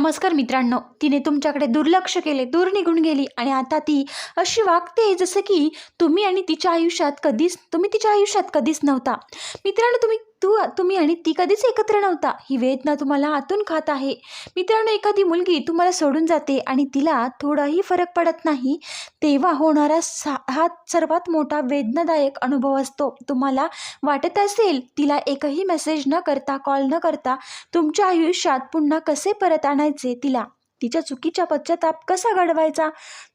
नमस्कार मित्रांनो. तिने तुमच्याकडे दुर्लक्ष केले दूर निघून गेली आणि आता ती अशी वागते जसं की तुम्ही आणि तिच्या आयुष्यात कधीच तुम्ही तिच्या आयुष्यात कधीच नव्हता. मित्रांनो तुम्ही तू तुम्ही आणि ती कधीच एकत्र नव्हता. ही वेदना तुम्हाला आतून खात आहे. मित्रांनो एखादी मुलगी तुम्हाला सोडून जाते आणि तिला थोडाही फरक पडत नाही तेव्हा होणारा सा हा सर्वात मोठा वेदनादायक अनुभव असतो. तुम्हाला वाटत असेल तिला एकही मेसेज न करता कॉल न करता तुमच्या आयुष्यात पुन्हा कसे परत आणायचे तिला? तिच्या चुकीचा पश्चाताप कसा घडवायचा?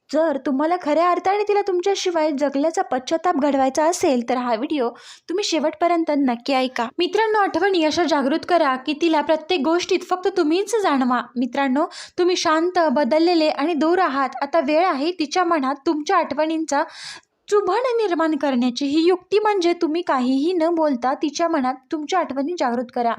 जर तुम्हाला खऱ्या अर्थाने तिला तुमच्याशिवाय जगल्याचा पश्चाताप घडवायचा असेल तर हा व्हिडिओ तुम्ही शेवटपर्यंत नक्की ऐका. मित्रांनो आठवणी अशा जागृत करा की तिला प्रत्येक गोष्टीत फक्त तुम्हीच जाणवा. मित्रांनो तुम्ही शांत बदललेले आणि दूर आहात. आता वेळ आहे तिच्या मनात तुमच्या आठवणींचा चुभण निर्माण करण्याची ही युक्ती म्हणजे तुम्ही काहीही न बोलता तिच्या मनात तुमच्या आठवणी जागृत करा.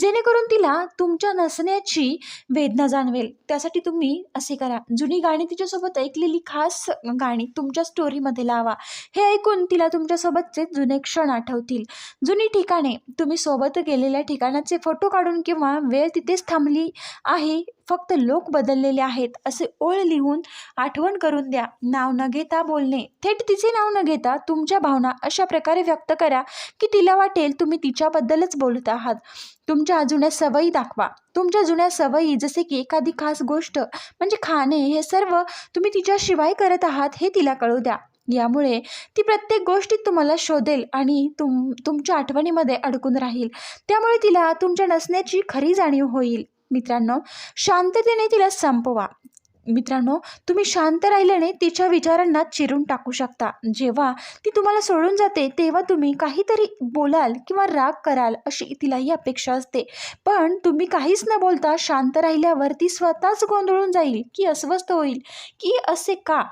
जेणेकरून तिला तुमच्या नसण्याची वेदना जाणवेल. त्यासाठी तुम्ही असे करा. जुनी गाणी तिच्यासोबत ऐकलेली खास गाणी तुमच्या स्टोरीमध्ये लावा. हे ऐकून तिला तुमच्यासोबतचे जुने क्षण आठवतील. जुनी ठिकाणे तुम्ही सोबत गेलेल्या ठिकाणाचे फोटो काढून किंवा वेळ तिथेच थांबली आहे फक्त लोक बदललेले आहेत असे ओळ लिहून आठवण करून द्या. नाव न घेता बोलणे. थेट तिचे नाव न घेता तुमच्या भावना अशा प्रकारे व्यक्त करा की तिला वाटेल तुम्ही तिच्याबद्दलच बोलत आहात. तुमच्या जुन्या सवयी दाखवा. तुमच्या जुन्या सवयी जसे की एखादी खास गोष्ट म्हणजे खाणे हे सर्व तुम्ही तिच्याशिवाय करत आहात हे तिला कळू द्या. यामुळे ती प्रत्येक गोष्टीत तुम्हाला शोधेल आणि तुम तुमच्या आठवणीमध्ये अडकून राहील. त्यामुळे तिला तुमच्या नसण्याची खरी जाणीव होईल. मित्रांनो शांततेने तिला संपवा. मित्रांनो तुम्ही शांत राहिल्याने तिच्या विचारांना चिरून टाकू शकता. जेव्हा ती तुम्हाला सोडून जाते तेव्हा तुम्ही काहीतरी बोलाल किंवा राग कराल अशी तिलाही अपेक्षा असते. पण तुम्ही काहीच न बोलता शांत राहिल्यावर ती स्वतःच गोंधळून जाईल की अस्वस्थ होईल की असे का?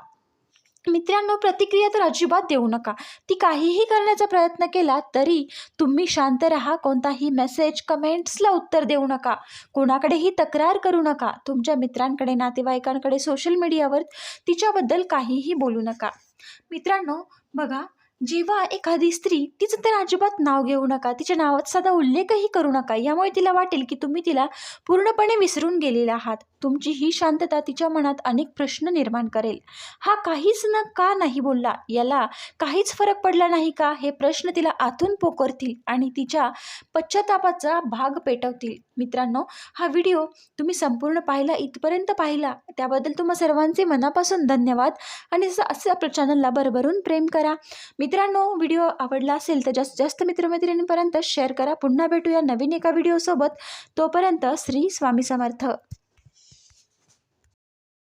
मित्रांनो प्रतिक्रिया तर अजिबात देऊ नका. ती काहीही करण्याचा प्रयत्न केला तरी तुम्ही शांत राहा कोणताही मेसेज कमेंट्सला उत्तर देऊ नका. कोणाकडेही तक्रार करू नका. तुमच्या मित्रांकडे नातेवाईकांकडे सोशल मीडियावर तिच्याबद्दल काहीही बोलू नका. मित्रांनो बघा जेव्हा एखादी स्त्री तिचं तर अजिबात नाव घेऊ नका तिच्या नावात साधा उल्लेखही करू नका यामुळे तिला वाटेल की तुम्ही तिला पूर्णपणे विसरून गेलेले आहात. तुमची ही शांतता तिच्या मनात अनेक प्रश्न निर्माण करेल. हा काहीच न का नाही बोलला? याला काहीच फरक पडला नाही का? हे प्रश्न तिला आतून पोकरतील आणि तिच्या पश्चातापाचा भाग पेटवतील. मित्रांनो हा व्हिडिओ तुम्ही संपूर्ण पाहिला इथपर्यंत पाहिला त्याबद्दल तुम्हा सर्वांचे मनापासून धन्यवाद आणि जसं असं आपल्या चॅनलला भरभरून प्रेम करा. मित्रांनो व्हिडिओ आवडला असेल तर जास्त जास्त मित्रमैत्रिणींपर्यंत शेअर करा. पुन्हा भेटूया नवीन एका व्हिडिओसोबत. तोपर्यंत श्री स्वामी समर्थ.